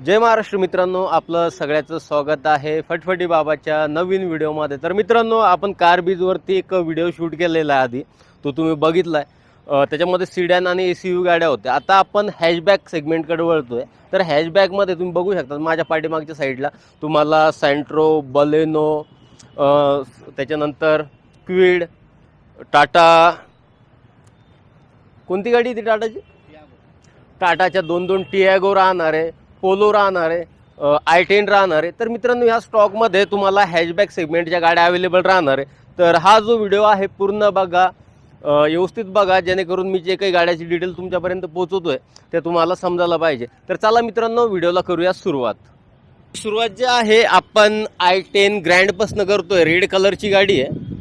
जय महाराष्ट्र मित्रांनो आपलं सगळ्याचं स्वागत आहे फटफटी बाबाच्या नवीन व्हिडिओमध्ये. तर मित्रांनो आपण कार बीजवरती एक व्हिडिओ शूट केलेला आहे आधी. तो तुम्ही बघितलाय. अं, त्याच्यामध्ये सिडॅन आणि ए सी यू गाड्या होत्या. आता आपण हॅशबॅक सेगमेंटकडे वळतोय. तर हॅशबॅकमध्ये तुम्ही बघू शकता माझ्या पाठीमागच्या साईडला तुम्हाला सँट्रो बलेनो त्याच्यानंतर क्विड टाटा कोणती गाडी आहे ती टाटाची टाटाच्या दोन दोन टियागो राहणार आहे. पोलो राहणार आहे आय टेन राहणार आहे. तर मित्रांनो ह्या स्टॉकमध्ये तुम्हाला हॅशबॅक सेगमेंटच्या गाड्या अवेलेबल राहणार आहे. तर हा जो व्हिडिओ आहे पूर्ण बघा व्यवस्थित बघा. जेणेकरून मी जे काही गाड्याची डिटेल तुमच्यापर्यंत पोहोचवतोय ते तुम्हाला समजायला पाहिजे. तर चला मित्रांनो व्हिडिओला करूया सुरुवात. सुरुवात जी आहे आपण आय टेन ग्रँडपासनं करतोय. रेड कलरची गाडी आहे.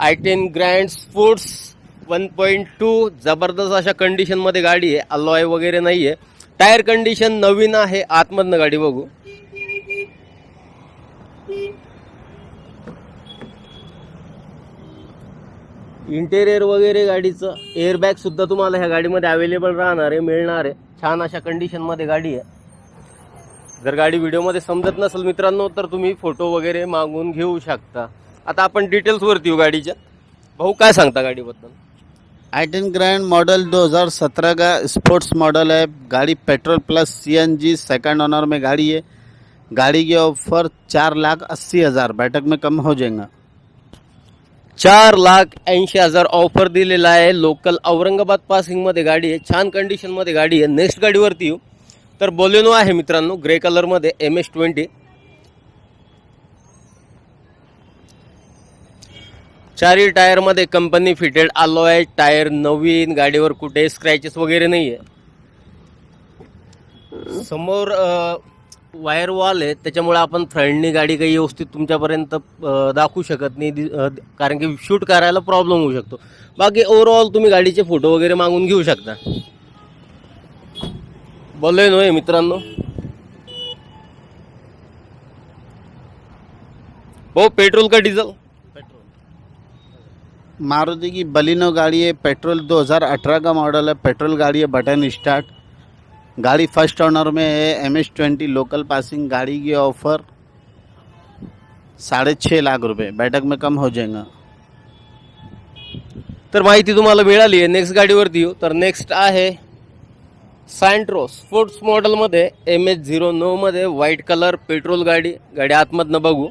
I ten grand sports one point two जबरदस्त अशा कंडिशनमध्ये गाडी आहे. अलॉय वगैरे नाही आहे टायर कंडिशन नवीन आहे आतमधनं गाडी बघू. इंटेरियर वगैरे गाडीचं एअरबॅग सुद्धा तुम्हाला ह्या गाडीमध्ये अवेलेबल राहणार आहे मिळणार आहे. छान अशा कंडिशनमध्ये गाडी आहे. जर गाडी व्हिडिओमध्ये समजत नसेल मित्रांनो तर तुम्ही फोटो वगैरे मागून घेऊ शकता. आता आपण डिटेल्सवरती येऊ गाडीच्या. भाऊ काय सांगता गाडीबद्दल? आई टेन ग्रैंड मॉडल 2017 का स्पोर्ट्स मॉडल है। गाड़ी petrol plus CNG second owner में गाड़ी है। गाड़ी की ऑफर चार लाख अस्सी हज़ार। बैठक में कम हो जाएगा। चार लाख ऐंशी हजार ऑफर दिलेला आहे लोकल औरंगाबाद पासिंगमध्ये गाडी आहे छान कंडिशनमध्ये गाडी आहे नेक्स्ट गाडीवरती येऊ। तर बोलेनो आहे मित्रांनो ग्रे कलरमध्ये एम एस ट्वेंटी चारही टायरमध्ये कंपनी फिटेड आलो आहे टायर नवीन गाडीवर कुठे स्क्रॅचेस वगैरे नाही आहे समोर वायर वॉल आहे त्याच्यामुळे आपण फ्रंटनी गाडी काही व्यवस्थित तुमच्यापर्यंत दाखवू शकत नाही दि- कारण की शूट करायला प्रॉब्लेम होऊ शकतो. बाकी ओव्हरऑल तुम्ही गाडीचे फोटो वगैरे मागून घेऊ शकता. बोललोय नव्हे मित्रांनो? हो पेट्रोल का डिझेल मारुति की बलिनो गाड़ी है पेट्रोल 2018 का मॉडल है पेट्रोल गाड़ी है बटन स्टार्ट गाड़ी फर्स्ट ऑनर में है M S twenty local passing गाड़ी की ऑफर साढ़े छः लाख रुपये बैठक में कम हो जाएगा। तर माहिती तुम्हाला मिळाली आहे नेक्स्ट गाडीवरती येऊ. तर नेक्स्ट आहे सँट्रो स्पोर्ट्स मॉडेलमध्ये एम एच झिरो नऊमध्ये व्हाईट कलर पेट्रोल गाडी. गाडी आतमधनं बघू.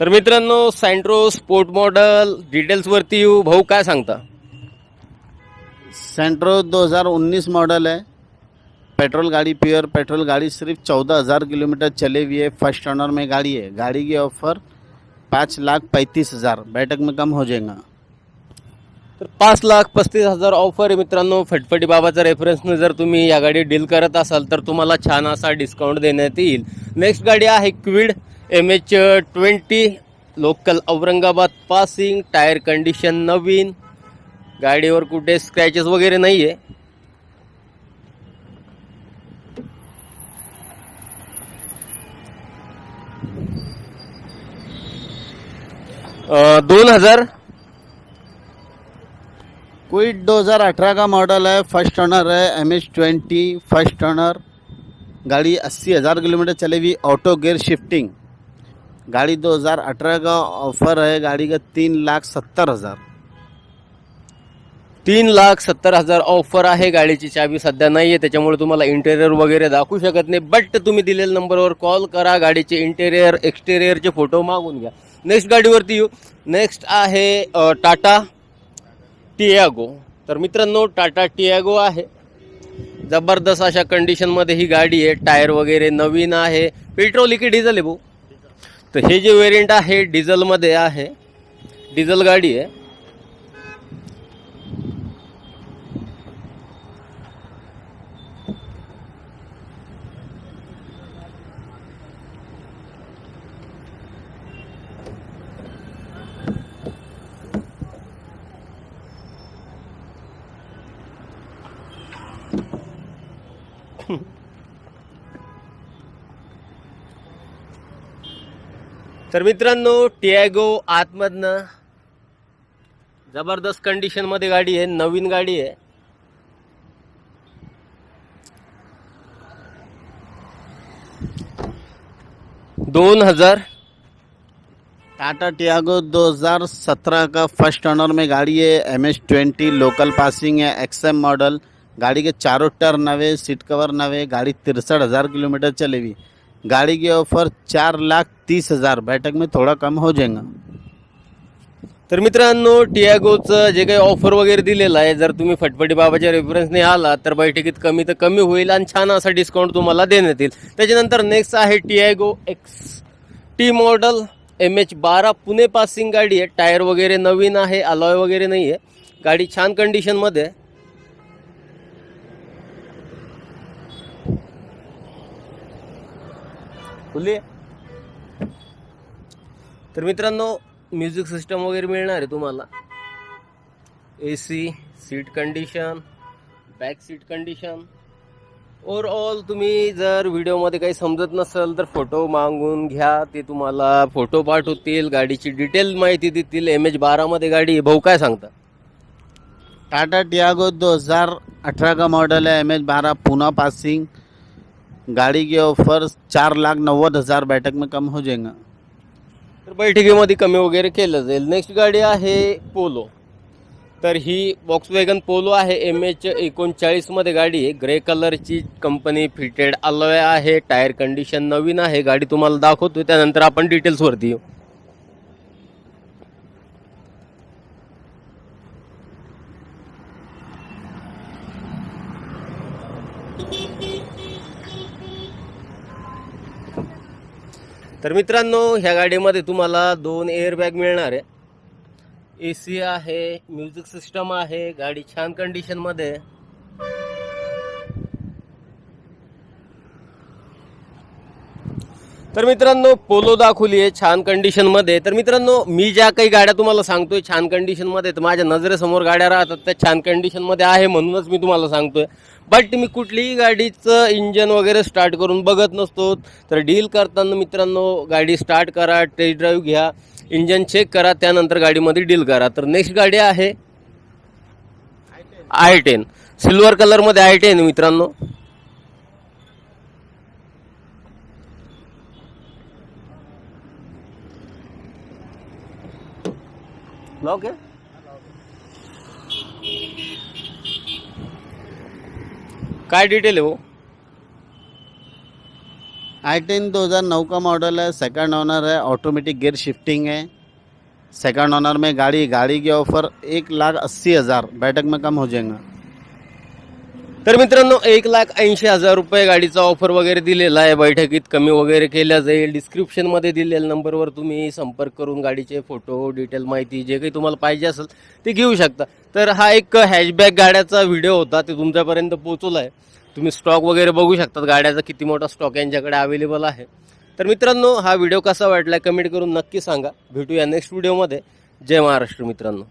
तर मित्रांनो सँट्रो स्पोर्ट मॉडेल डिटेल्सवरती येऊ. भाऊ काय सांगता? सेंट्रो 2019 मॉडल है पेट्रोल गाड़ी प्योर पेट्रोल गाड़ी सिर्फ चौदह हज़ार किलोमीटर चले हुई है फर्स्ट ओनर में गाड़ी है गाड़ी की ऑफर पाँच लाख पैंतीस हज़ार. बैठक में कम हो जाएगा. तर पाच लाख पस्तीस हजार ऑफर आहे मित्रांनो. फटफटी बाबाचा रेफरन्सने जर तुम्ही या गाडी डील करत असाल तर तुम्हाला छान असा डिस्काउंट देण्यात येईल. नेक्स्ट गाडी आहे Kwid M H twenty local Aurangabad passing tyre condition नवीन गाडीवर कुठे स्क्रॅचेस वगैरे नाही आहे दोन हज़ार. क्विड 2018 का मॉडल है फ़र्स्ट ऑनर है M H twenty first owner गाड़ी अस्सी हज़ार किलोमीटर चली हुई ऑटो गियर शिफ्टिंग गाड़ी 2018 का ऑफर है गाड़ी का तीन लाख सत्तर हज़ार। तीन लाख सत्तर हजार ऑफर आहे गाडीची चावी सध्या नाही आहे त्याच्यामुळे तुम्हाला इंटेरियर वगैरे दाखवू शकत नाही. बट तुम्ही दिलेल्या नंबरवर कॉल करा गाडीचे इंटेरियर एक्सटेरियरचे फोटो मागून घ्या. नेक्स्ट गाडीवरती येऊ. नेक्स्ट आहे टाटा टियागो. तर मित्रांनो टाटा टियागो आहे. जबरदस्त अशा कंडिशनमध्ये ही गाडी आहे. टायर वगैरे नवीन आहे. पेट्रोल की डिझेल आहे भाऊ? तर हे जे वेरियंट आहे डिझेलमध्ये आहे डिझेल गाडी आहे तर मित्रांनो टियागो आतमधनं ज़बरदस्त कंडिशन मध्ये गाडी आहे, नवीन गाडी आहे. दोन हज़ार टाटा टियागो 2017 का फ़र्स्ट ऑनर में गाड़ी है M H twenty local passing है एक्सएम मॉडल गाड़ी के चारों टायर नवे सीट कवर नवे, गाड़ी तिरसठ हज़ार किलोमीटर चली हुई गाड़ी की ऑफर चार लाख तीस हज़ार. बैठक में थोड़ा कम हो जाएगा. तर मित्रांनो टियागोचं जे काही ऑफर वगैरे दिलेलं आहे जर तुम्ही फटफटी बाबाच्या रेफरन्सने आला तर बैठकीत कमी तर कमी होईल आणि छान असा डिस्काउंट तुम्हाला देण्यात येईल. त्याच्यानंतर नेक्स्ट आहे Tiago X T model M H बारा पुणे पासिंग गाडी आहे. टायर वगैरे नवीन आहे अलॉय वगैरे नाही आहे गाडी छान कंडिशनमध्ये आहे. खुली तर मित्रांनो म्युझिक सिस्टम वगैरे मिळणार आहे तुम्हाला. A C seat condition back seat condition overall तुम्ही जर व्हिडिओमध्ये काही समजत नसेल तर फोटो मागून घ्या. ते तुम्हाला फोटो पाठवतील गाडीची डिटेल माहिती देतील. एम एच बारामध्ये गाडी भाऊ काय सांगता? टाटा टियागो 2018 का मॉडल आहे. एम एच बारा पुन्हा पासिंग गाड़ी के ऑफर चार लाख नव्वद हज़ार बैठक में कम हो जाएगा। तर बैठकीमध्ये कमी वगैरे केलं जाईल. नेक्स्ट गाडी आहे पोलो तर ही बॉक्स वॅगन पोलो आहे एम एच एकोणचाळीसमध्ये गाडी आहे. ग्रे कलरची कंपनी फिटेड अलॉय आहे. टायर कंडिशन नवीन आहे. गाडी तुम्हाला दाखवतो त्यानंतर आपण डिटेल्सवरती येऊ. तर मित्रांनो ह्या गाडीमध्ये तुम्हाला दोन एअरबॅग मिळणार आहे. ए सी आहे म्युझिक सिस्टम आहे गाडी छान कंडिशनमध्ये तर मित्रांनो पोलो दाखवली आहे छान कंडिशनमध्ये तर मित्रांनो मी ज्या काही गाड्या तुम्हाला सांगतोय छान कंडिशनमध्ये तर माझ्या नजरेसमोर गाड्या राहतात त्या छान कंडिशनमध्ये आहे म्हणूनच मी तुम्हाला सांगतोय. बट मी कुठलीही गाडीचं इंजन वगैरे स्टार्ट करून बघत नसतो. तर डील करताना मित्रांनो गाडी स्टार्ट करा टेस्ट ड्राईव्ह घ्या इंजन चेक करा त्यानंतर गाडीमध्ये डील करा. तर नेक्स्ट गाडी आहे आय टेन सिल्वर कलरमध्ये आय टेन मित्रांनो. लॉक आहे? काय डिटेल है वो आई टेन दो हज़ार नौ का मॉडल है सेकंड ऑनर है ऑटोमेटिक गियर शिफ्टिंग है सेकंड ऑनर में गाड़ी गाड़ी के ऑफ़र एक लाख अस्सी हज़ार. बैठक में कम हो जाएगा. तर मित्रांनो एक लाख ऐंशी हजार रुपये गाडीचा ऑफर वगैरे दिलेला आहे. बैठकीत कमी वगैरे केल्या जाईल. डिस्क्रिप्शनमध्ये दिलेल्या नंबरवर तुम्ही संपर्क करून गाडीचे फोटो डिटेल माहिती जे काही तुम्हाला पाहिजे असेल ते घेऊ शकता. तर हा एक हॅशबॅक गाड्याचा व्हिडिओ होता. ते तुमच्यापर्यंत पोहोचवला आहे. तुम्ही स्टॉक वगैरे बघू शकतात. गाड्याचा किती मोठा स्टॉक यांच्याकडे अवेलेबल आहे. तर मित्रांनो हा व्हिडिओ कसा वाटला कमेंट करून नक्की सांगा. भेटूया नेक्स्ट व्हिडिओमध्ये जय महाराष्ट्र मित्रांनो.